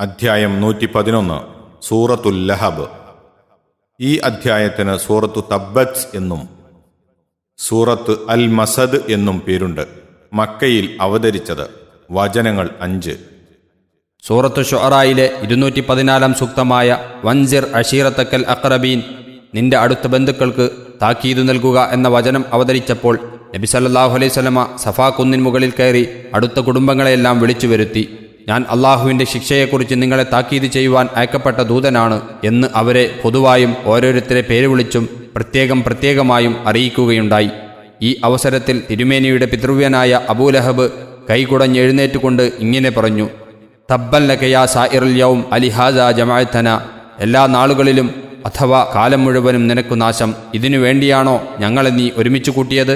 അധ്യായം നൂറ്റി പതിനൊന്ന് സൂറത്തുൽ ലഹബ്. ഈ അധ്യായത്തിന് സൂറത്തു തബ്ബത്ത് എന്നും സൂറത്ത് അൽ മസദ് എന്നും പേരുണ്ട്. മക്കയിൽ അവതരിച്ചത് വചനങ്ങൾ അഞ്ച്. സൂറത്തു ഷൊറായിലെ ഇരുന്നൂറ്റി പതിനാലാം സൂക്തമായ വൻസിർ അഷീറത്തക്കൽ അക്രബീൻ നിന്റെ അടുത്ത ബന്ധുക്കൾക്ക് താക്കീതു നൽകുക എന്ന വചനം അവതരിച്ചപ്പോൾ നബി സല്ലല്ലാഹു അലൈഹി സ്വലമ സഫാ കുന്നിൻ മുകളിൽ കയറി അടുത്ത കുടുംബങ്ങളെയെല്ലാം വിളിച്ചു വരുത്തി. ഞാൻ അള്ളാഹുവിന്റെ ശിക്ഷയെക്കുറിച്ച് നിങ്ങളെ താക്കീത് ചെയ്യുവാൻ അയക്കപ്പെട്ട ദൂതനാണ് എന്ന് അവരെ പൊതുവായും ഓരോരുത്തരെ പേര് വിളിച്ചും പ്രത്യേകം പ്രത്യേകമായും അറിയിക്കുകയുണ്ടായി. ഈ അവസരത്തിൽ തിരുമേനിയുടെ പിതൃവ്യനായ അബൂലഹബ് കൈകുടഞ്ഞെഴുന്നേറ്റുകൊണ്ട് ഇങ്ങനെ പറഞ്ഞു തബ്ബല്ലകയാ സായിറുൽ യൗം അലിഹാദ ജമാഅത്തന. എല്ലാ നാളുകളിലും അഥവാ കാലം മുഴുവനും നിനക്കു നാശം. ഇതിനു വേണ്ടിയാണോ ഞങ്ങളെ നീ ഒരുമിച്ച് കൂട്ടിയത്?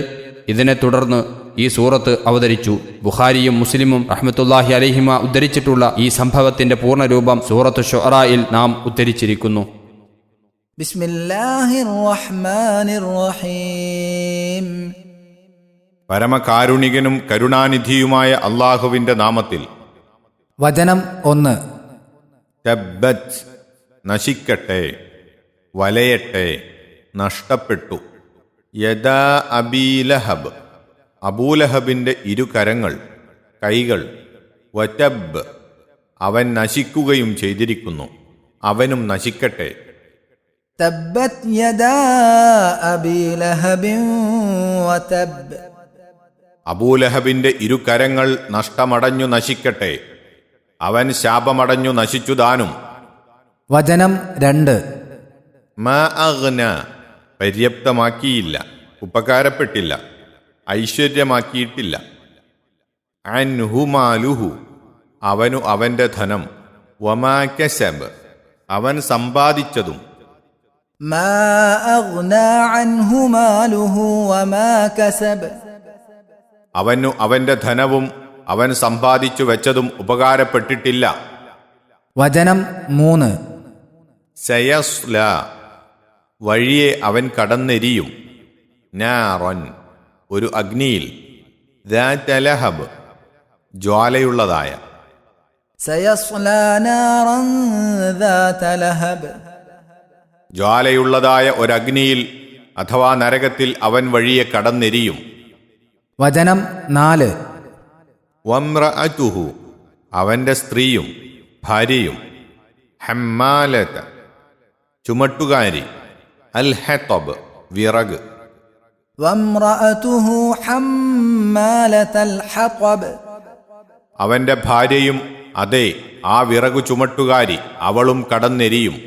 ഇതിനെ തുടർന്ന് ഈ സൂറത്ത് അവതരിച്ചു. ബുഖാരിയും മുസ്ലിമും അഹമ്മത്തുല്ലാഹി അലഹിമ ഉദ്ധരിച്ചിട്ടുള്ള ഈ സംഭവത്തിന്റെ പൂർണരൂപം സൂറത്ത് ഷൊറായിൽ നാം ഉദ്ധരിച്ചിരിക്കുന്നു. പരമകാരുണികനും കരുണാനിധിയുമായ അള്ളാഹുവിന്റെ നാമത്തിൽ. വചനം ഒന്ന്. തബ്ബത് നശിക്കട്ടെ വലയട്ടെ നഷ്ടപ്പെട്ടു. യദാ അബീലഹബ് അബൂലഹബിന്റെ ഇരുകരങ്ങൾ കൈകൾ വറ്റബ് അവൻ നശിക്കുകയും ചെയ്തിരിക്കുന്നു. അവനും നശിക്കട്ടെ. അബൂലഹബിന്റെ ഇരുകരങ്ങൾ നഷ്ടമടഞ്ഞു നശിക്കട്ടെ. അവൻ ശാപമടഞ്ഞു നശിച്ചുതാനും വചനം രണ്ട്. പര്യാപ്തമാക്കിയില്ല ഉപകാരപ്പെട്ടില്ല. ഐശ്വര്യമാക്കിയിട്ടില്ല. അൻഹുമാലുഹു അവനു അവന്റെ ധനം. വമാക്കശബ് അവൻ സമ്പാദിച്ചതും. അവനു അവന്റെ ധനവും അവൻ സമ്പാദിച്ചു വെച്ചതും ഉപകാരപ്പെട്ടിട്ടില്ല. വചനം മൂന്ന്. വഴിയെ അവൻ കടന്നെരിയും. നാറൻ. ഒരു അഗ്നിയിൽ ദാറ്റലഹബ് ജ്വാലയുള്ളതായ. ജ്വാലയുള്ളതായ ഒരഗ്നിയിൽ അഥവാ നരകത്തിൽ അവൻ വഴിയെ കടന്നെരിയും. വചനം നാല്. വമ്ര അവന്റെ സ്ത്രീയും ഭാര്യയും. ഹമ്മാലത്ത് ചുമട്ടുകാരി. അൽ ഹെത്തബ് വിറക്. അവന്റെ ഭാര്യയും അതെ ആ വിറകു ചുമട്ടുകാരി അവളും കടന്നെരിയും.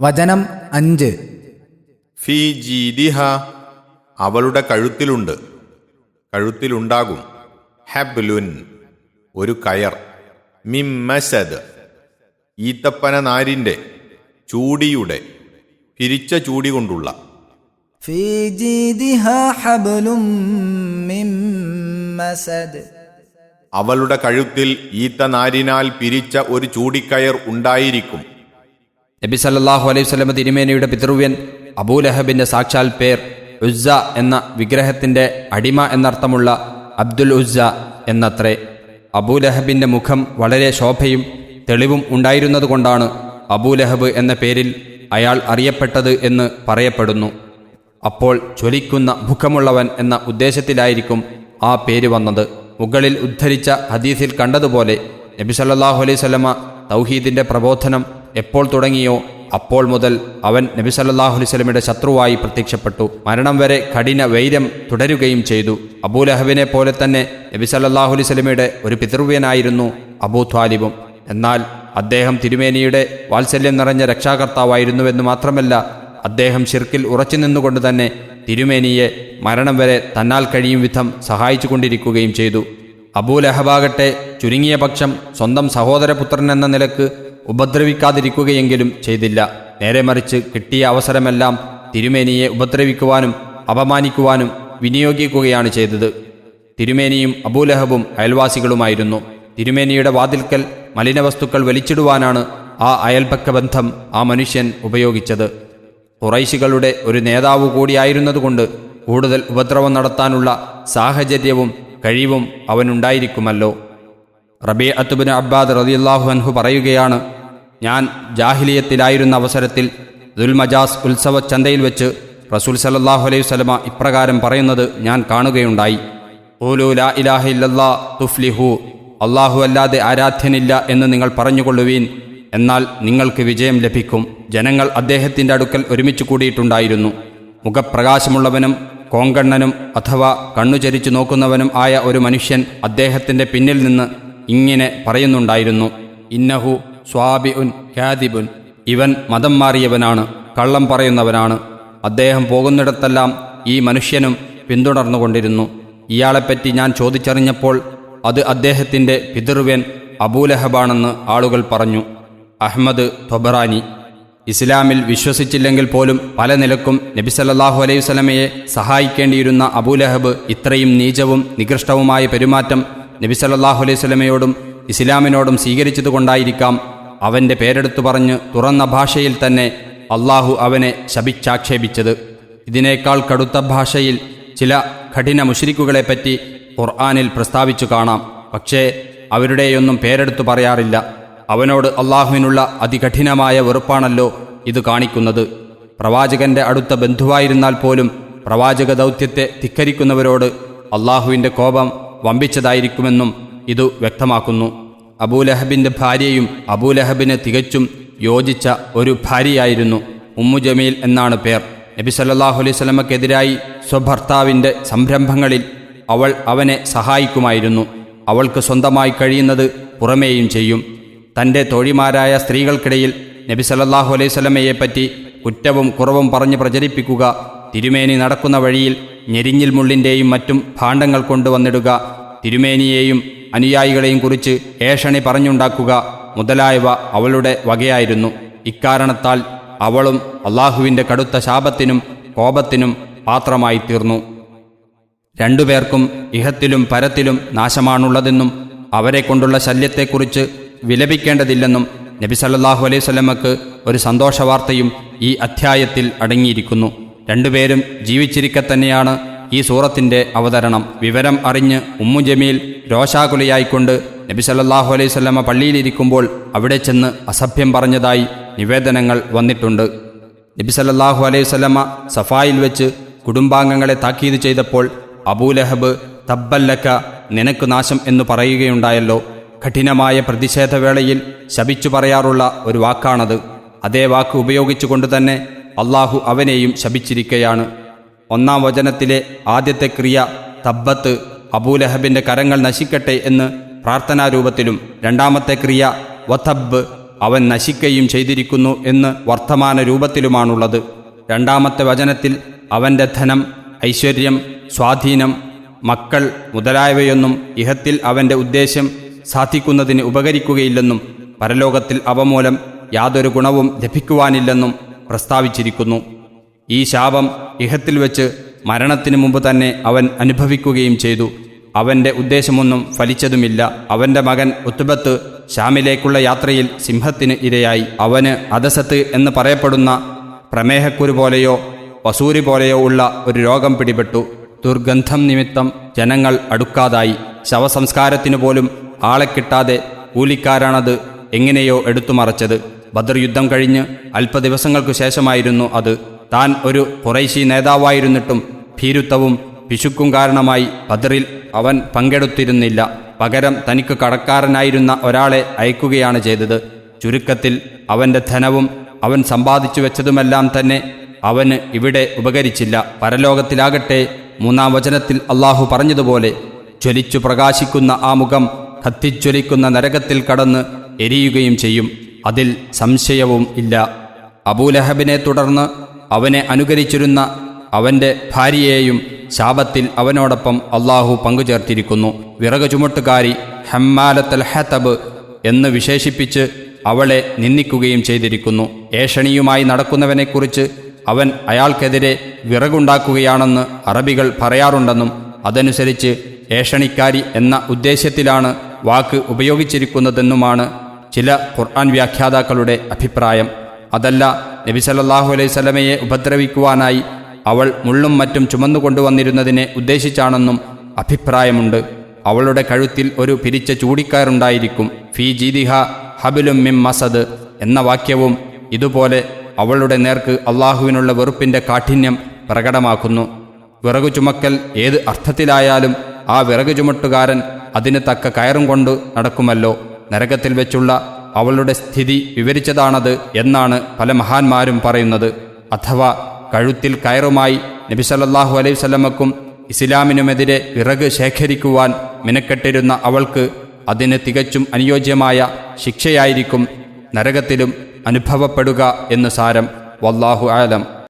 വചനം അഞ്ച്. ഫി ജീദിഹ അവളുടെ കഴുത്തിലുണ്ട്. കഴുത്തിലുണ്ടാകും. ഹബ്ലുൻ ഒരു കയർ. മിമ്മസദ് ഈത്തപ്പന നാരിന്റെ ചൂടിയുടെ പിരിച്ച ചൂടി കൊണ്ടുള്ള في جيدها حبل من مسد അവളുടെ കഴുത്തിൽ ഈത്ത നാരിനാൽ പിരിച്ച ഒരു ചൂടിക്കയർ ഉണ്ടായിരിക്കും നബി സല്ലല്ലാഹു അലൈഹി വസല്ലമ തിരുമേനിയുടെ പിതൃവ്യൻ അബൂലഹബിന്റെ സാക്ഷാൽ പേർ ഉസ്സ എന്ന വിഗ്രഹത്തിന്റെ അടിമ എന്നർത്ഥമുള്ള അബ്ദുൽ ഉസ്സ എന്നത്രേ അബൂലഹബിന്റെ മുഖം വളരെ ശോഭയും തെളിവും ഉണ്ടായിരുന്നതുകൊണ്ടാണ് അബൂലഹബ് എന്ന പേരിൽ അയാൾ അറിയപ്പെട്ടത് എന്ന് പറയപ്പെടുന്നു അപ്പോൾ ജ്വലിക്കുന്ന മുഖമുള്ളവൻ എന്ന ഉദ്ദേശത്തിലായിരിക്കും ആ പേര് വന്നത്. മുകളിൽ ഉദ്ധരിച്ച ഹദീസിൽ കണ്ടതുപോലെ നബി സല്ലല്ലാഹു അലൈഹി സ്വലമ തൗഹീദിന്റെ പ്രബോധനം എപ്പോൾ തുടങ്ങിയോ അപ്പോൾ മുതൽ അവൻ നബി സല്ലല്ലാഹു അലൈഹി സ്വലമയുടെ ശത്രുവായി പ്രത്യക്ഷപ്പെട്ടു. മരണം വരെ കഠിന വൈരം തുടരുകയും ചെയ്തു. അബൂലഹബിനെ പോലെ തന്നെ നബി സല്ലല്ലാഹു അലൈഹി സ്വലമയുടെ ഒരു പിതൃവ്യനായിരുന്നു അബൂ ത്വാലിബും. എന്നാൽ അദ്ദേഹം തിരുമേനിയുടെ വാത്സല്യം നിറഞ്ഞ രക്ഷാകർത്താവായിരുന്നുവെന്ന് മാത്രമല്ല അദ്ദേഹം ഷിർക്കിൽ ഉറച്ചു നിന്നുകൊണ്ട് തന്നെ തിരുമേനിയെ മരണം വരെ തന്നാൽ കഴിയും വിധം സഹായിച്ചു കൊണ്ടിരിക്കുകയും ചെയ്തു അബൂലഹബാകട്ടെ ചുരുങ്ങിയ പക്ഷം സ്വന്തം സഹോദരപുത്രൻ എന്ന നിലയ്ക്ക് ഉപദ്രവിക്കാതിരിക്കുകയെങ്കിലും ചെയ്തില്ല. നേരെ മറിച്ച് കിട്ടിയ അവസരമെല്ലാം തിരുമേനിയെ ഉപദ്രവിക്കുവാനും അപമാനിക്കുവാനും വിനിയോഗിക്കുകയാണ് ചെയ്തത്. തിരുമേനിയും അബൂലഹബും അയൽവാസികളുമായിരുന്നു. തിരുമേനിയുടെ വാതിൽക്കൽ മലിനവസ്തുക്കൾ വലിച്ചിടുവാനാണ് ആ അയൽപക്ക ബന്ധം ആ മനുഷ്യൻ ഉപയോഗിച്ചത്. കുറൈശികളുടെ ഒരു നേതാവ് കൂടിയായിരുന്നതുകൊണ്ട് കൂടുതൽ ഉപദ്രവം നടത്താനുള്ള സാഹചര്യവും കഴിവും അവനുണ്ടായിരിക്കുമല്ലോ. റബി അത്തുബിന് അബ്ബാദ് റതിയല്ലാഹു അൻഹു പറയുകയാണ് ഞാൻ ജാഹിലിയത്തിലായിരുന്ന അവസരത്തിൽ ദുൽമജാസ് ഉത്സവ ചന്തയിൽ വെച്ച് റസൂൽ സലല്ലാഹു അലൈഹി സ്വലമ ഇപ്രകാരം പറയുന്നത് ഞാൻ കാണുകയുണ്ടായി. ഓലു ലാ ഇലാഹ ഇല്ലല്ലാ തുഫ്ലിഹു അള്ളാഹു അല്ലാതെ ആരാധ്യനില്ല എന്ന് നിങ്ങൾ പറഞ്ഞുകൊള്ളുവീൻ. എന്നാൽ നിങ്ങൾക്ക് വിജയം ലഭിക്കും. ജനങ്ങൾ അദ്ദേഹത്തിന്റെ അടുക്കൽ ഒരുമിച്ച് കൂടിയിട്ടുണ്ടായിരുന്നു. മുഖപ്രകാശമുള്ളവനും കോങ്കണ്ണനും അഥവാ കണ്ണുചരിച്ചു നോക്കുന്നവനും ആയ ഒരു മനുഷ്യൻ അദ്ദേഹത്തിന്റെ പിന്നിൽ നിന്ന് ഇങ്ങനെ പറയുന്നുണ്ടായിരുന്നു. ഇന്നഹു സ്വാബി ഉൻ ഖ്യാദിബുൻ ഇവൻ മതം മാറിയവനാണ് കള്ളം പറയുന്നവനാണ്. അദ്ദേഹം പോകുന്നിടത്തെല്ലാം ഈ മനുഷ്യനും പിന്തുടർന്നുകൊണ്ടിരുന്നു. ഇയാളെപ്പറ്റി ഞാൻ ചോദിച്ചറിഞ്ഞപ്പോൾ അത് അദ്ദേഹത്തിന്റെ പിതൃവ്യൻ അബൂലഹബാണെന്ന് ആളുകൾ പറഞ്ഞു. Ahmad Tabarani. ഇസ്ലാമിൽ വിശ്വസിച്ചില്ലെങ്കിൽ പോലും പല നിലക്കും നബിസല്ലാഹു അലൈഹി വസല്ലമയെ സഹായിക്കേണ്ടിയിരുന്ന അബൂലഹബ് ഇത്രയും നീചവും നികൃഷ്ടവുമായ പെരുമാറ്റം നബിസല്ലാഹു അലൈഹി വസല്ലമയോടും ഇസ്ലാമിനോടും സ്വീകരിച്ചതുകൊണ്ടായിരിക്കാം അവന്റെ പേരെടുത്തു പറഞ്ഞ് തുറന്ന ഭാഷയിൽ തന്നെ അള്ളാഹു അവനെ ശപിച്ചാക്ഷേപിച്ചത്. ഇതിനേക്കാൾ കടുത്ത ഭാഷയിൽ ചില കഠിന മുഷരിക്കുകളെപ്പറ്റി ഖുർആാനിൽ പ്രസ്താവിച്ചു കാണാം. പക്ഷേ അവരുടെയൊന്നും പേരെടുത്തു പറയാറില്ല. അവനോട് അള്ളാഹുവിനുള്ള അതികഠിനമായ വെറുപ്പാണല്ലോ ഇത് കാണിക്കുന്നത്. പ്രവാചകന്റെ അടുത്ത ബന്ധുവായിരുന്നാൽ പോലും പ്രവാചക ദൗത്യത്തെ ധിക്കരിക്കുന്നവരോട് അള്ളാഹുവിന്റെ കോപം വമ്പിച്ചതായിരിക്കുമെന്നും ഇത് വ്യക്തമാക്കുന്നു. അബൂലഹബിന്റെ ഭാര്യയും അബൂലഹബിന് തികച്ചും യോജിച്ച ഒരു ഭാര്യയായിരുന്നു ഉമ്മു ജമീൽ എന്നാണ് പേർ. നബി സല്ലല്ലാഹു അലൈഹി സ്വലമക്കെതിരായി സ്വഭർത്താവിന്റെ സംരംഭങ്ങളിൽ അവൾ അവനെ സഹായിക്കുമായിരുന്നു. അവൾക്ക് സ്വന്തമായി കഴിയുന്നത് പുറമേയും ചെയ്യും. തന്റെ തോഴിമാരായ സ്ത്രീകൾക്കിടയിൽ നബി സല്ലാഹു അലൈഹി സ്വലമയെപ്പറ്റി കുറ്റവും കുറവും പറഞ്ഞു പ്രചരിപ്പിക്കുക തിരുമേനി നടക്കുന്ന വഴിയിൽ ഞെരിഞ്ഞിൽ മുള്ളിന്റെയും മറ്റും ഭാണ്ഡങ്ങൾ കൊണ്ടുവന്നിടുക തിരുമേനിയെയും അനുയായികളെയും കുറിച്ച് ഏഷണി പറഞ്ഞുണ്ടാക്കുക മുതലായവ അവളുടെ വകയായിരുന്നു. ഇക്കാരണത്താൽ അവളും അള്ളാഹുവിന്റെ കടുത്ത ശാപത്തിനും കോപത്തിനും പാത്രമായി തീർന്നു രണ്ടുപേർക്കും ഇഹത്തിലും പരത്തിലും നാശമാണുള്ളതെന്നും അവരെ കൊണ്ടുള്ള ശല്യത്തെക്കുറിച്ച് വിലപിക്കേണ്ടതില്ലെന്നും നബി സല്ലാഹു അലൈഹി സ്വലമക്ക് ഒരു സന്തോഷവാർത്തയും ഈ അധ്യായത്തിൽ അടങ്ങിയിരിക്കുന്നു. രണ്ടുപേരും ജീവിച്ചിരിക്കെ തന്നെയാണ് ഈ സൂറത്തിന്റെ അവതരണം. വിവരം അറിഞ്ഞ് ഉമ്മു ജമീൽ രോഷാകുലയായിക്കൊണ്ട് നബി സല്ലാഹു അലൈഹി സ്വലമ പള്ളിയിലിരിക്കുമ്പോൾ അവിടെ ചെന്ന് അസഭ്യം പറഞ്ഞതായി നിവേദനങ്ങൾ വന്നിട്ടുണ്ട്. നബി സല്ലാഹു അലൈഹി സ്വലമ സഫായിൽ വെച്ച് കുടുംബാംഗങ്ങളെ താക്കീത് ചെയ്തപ്പോൾ അബൂലഹബ് തബ്ബല്ലക്ക നിനക്ക് നാശം എന്ന് പറയുകയുണ്ടായല്ലോ. കഠിനമായ പ്രതിഷേധവേളയിൽ ശപിച്ചു പറയാറുള്ള ഒരു വാക്കാണത്. അതേ വാക്ക് ഉപയോഗിച്ചുകൊണ്ട് തന്നെ അള്ളാഹു അവനെയും ശപിച്ചിരിക്കുകയാണ് ഒന്നാം വചനത്തിലെ ആദ്യത്തെ ക്രിയ തബ്ബത്ത് അബൂലഹബിന്റെ കരങ്ങൾ നശിക്കട്ടെ എന്ന് പ്രാർത്ഥനാരൂപത്തിലും രണ്ടാമത്തെ ക്രിയ വഥബ് അവൻ നശിക്കുകയും ചെയ്തിരിക്കുന്നു എന്ന് വർത്തമാന രൂപത്തിലുമാണുള്ളത് രണ്ടാമത്തെ വചനത്തിൽ അവന്റെ ധനം ഐശ്വര്യം സ്വാധീനം മക്കൾ മുതലായവയൊന്നും ഇഹത്തിൽ അവന്റെ ഉദ്ദേശ്യം സാധിക്കുന്നതിന് ഉപകരിക്കുകയില്ലെന്നും പരലോകത്തിൽ അവ മൂലം യാതൊരു ഗുണവും ലഭിക്കുവാനില്ലെന്നും പ്രസ്താവിച്ചിരിക്കുന്നു. ഈ ശാപം ഇഹത്തിൽ വെച്ച് മരണത്തിനു മുമ്പ് തന്നെ അവൻ അനുഭവിക്കുകയും ചെയ്തു. അവന്റെ ഉദ്ദേശമൊന്നും ഫലിച്ചതുമില്ല. അവന്റെ മകൻ ഉത്തുബത്ത് ഷാമിലേക്കുള്ള യാത്രയിൽ സിംഹത്തിന് ഇരയായി. അവന് അദസത്ത് എന്ന് പറയപ്പെടുന്ന പ്രമേഹക്കുരു പോലെയോ വസൂരി പോലെയോ ഉള്ള ഒരു രോഗം പിടിപെട്ടു. ദുർഗന്ധം നിമിത്തം ജനങ്ങൾ അടുക്കാതായി. ശവസംസ്കാരത്തിനു പോലും ആളെ കിട്ടാതെ കൂലിക്കാരാണത് എങ്ങനെയോ എടുത്തുമറച്ചത് ബദർ യുദ്ധം കഴിഞ്ഞ് അല്പദിവസങ്ങൾക്കു ശേഷമായിരുന്നു അത്. താൻ ഒരു കുറൈശി നേതാവായിരുന്നിട്ടും ഭീരുത്വവും പിശുക്കും കാരണമായി ബദറിൽ അവൻ പങ്കെടുത്തിരുന്നില്ല. പകരം തനിക്ക് കടക്കാരനായിരുന്ന ഒരാളെ അയക്കുകയാണ് ചെയ്തത്. ചുരുക്കത്തിൽ അവന്റെ ധനവും അവൻ സമ്പാദിച്ചു വെച്ചതുമെല്ലാം തന്നെ അവന് ഇവിടെ ഉപകരിച്ചില്ല. പരലോകത്തിലാകട്ടെ മൂന്നാം വചനത്തിൽ അള്ളാഹു പറഞ്ഞതുപോലെ ജ്വലിച്ചു പ്രകാശിക്കുന്ന ആ മുഖം കത്തിജ്വലിക്കുന്ന നരകത്തിൽ കടന്ന് എരിയുകയും ചെയ്യും. അതിൽ സംശയവും ഇല്ല. അബൂലഹബിനെ തുടർന്ന് അവനെ അനുകരിച്ചിരുന്ന അവന്റെ ഭാര്യയെയും ശാപത്തിൽ അവനോടൊപ്പം അള്ളാഹു പങ്കുചേർത്തിരിക്കുന്നു. വിറക് ചുമട്ടുകാരി ഹമ്മാലത്തൽ ഹത്തബ് എന്ന് വിശേഷിപ്പിച്ച് അവളെ നിന്ദിക്കുകയും ചെയ്തിരിക്കുന്നു. ഏഷണിയുമായി നടക്കുന്നവനെക്കുറിച്ച് അവൻ അയാൾക്കെതിരെ വിറകുണ്ടാക്കുകയാണെന്ന് അറബികൾ പറയാറുണ്ടെന്നും അതനുസരിച്ച് ഏഷണിക്കാരി എന്ന ഉദ്ദേശ്യത്തിലാണ് വാക്ക് ഉപയോഗിച്ചിരിക്കുന്നതെന്നുമാണ് ചില ഖുർആൻ വ്യാഖ്യാതാക്കളുടെ അഭിപ്രായം. അതല്ല നബി സല്ലല്ലാഹു അലൈഹി സ്വലമയെ ഉപദ്രവിക്കുവാനായി അവൾ മുള്ളും മറ്റും ചുമന്നുകൊണ്ടുവന്നിരുന്നതിനെ ഉദ്ദേശിച്ചാണെന്നും അഭിപ്രായമുണ്ട്. അവളുടെ കഴുത്തിൽ ഒരു പിരിച്ച ചൂടിക്കയറുണ്ടായിരിക്കും ഫി ജീദിഹ ഹബിലും മിം മസദ് എന്ന വാക്യവും ഇതുപോലെ അവളുടെ നേർക്ക് അള്ളാഹുവിനുള്ള വെറുപ്പിന്റെ കാഠിന്യം പ്രകടമാക്കുന്നു. വിറകു ചുമക്കൽ ഏത് അർത്ഥത്തിലായാലും ആ വിറകു ചുമട്ടുകാരൻ അതിന് തക്ക കയറും കൊണ്ട് നടക്കുമല്ലോ. നരകത്തിൽ വെച്ചുള്ള അവളുടെ സ്ഥിതി വിവരിച്ചതാണത് എന്നാണ് പല മഹാന്മാരും പറയുന്നത്. അഥവാ കഴുത്തിൽ കയറുമായി നബിസല്ലാഹു അലൈഹി സ്വലമക്കും ഇസ്ലാമിനുമെതിരെ വിറക് ശേഖരിക്കുവാൻ മിനക്കെട്ടിരുന്ന അവൾക്ക് അതിന് തികച്ചും അനുയോജ്യമായ ശിക്ഷയായിരിക്കും നരകത്തിലും അനുഭവപ്പെടുക എന്ന് സാരം. വല്ലാഹു ആലം.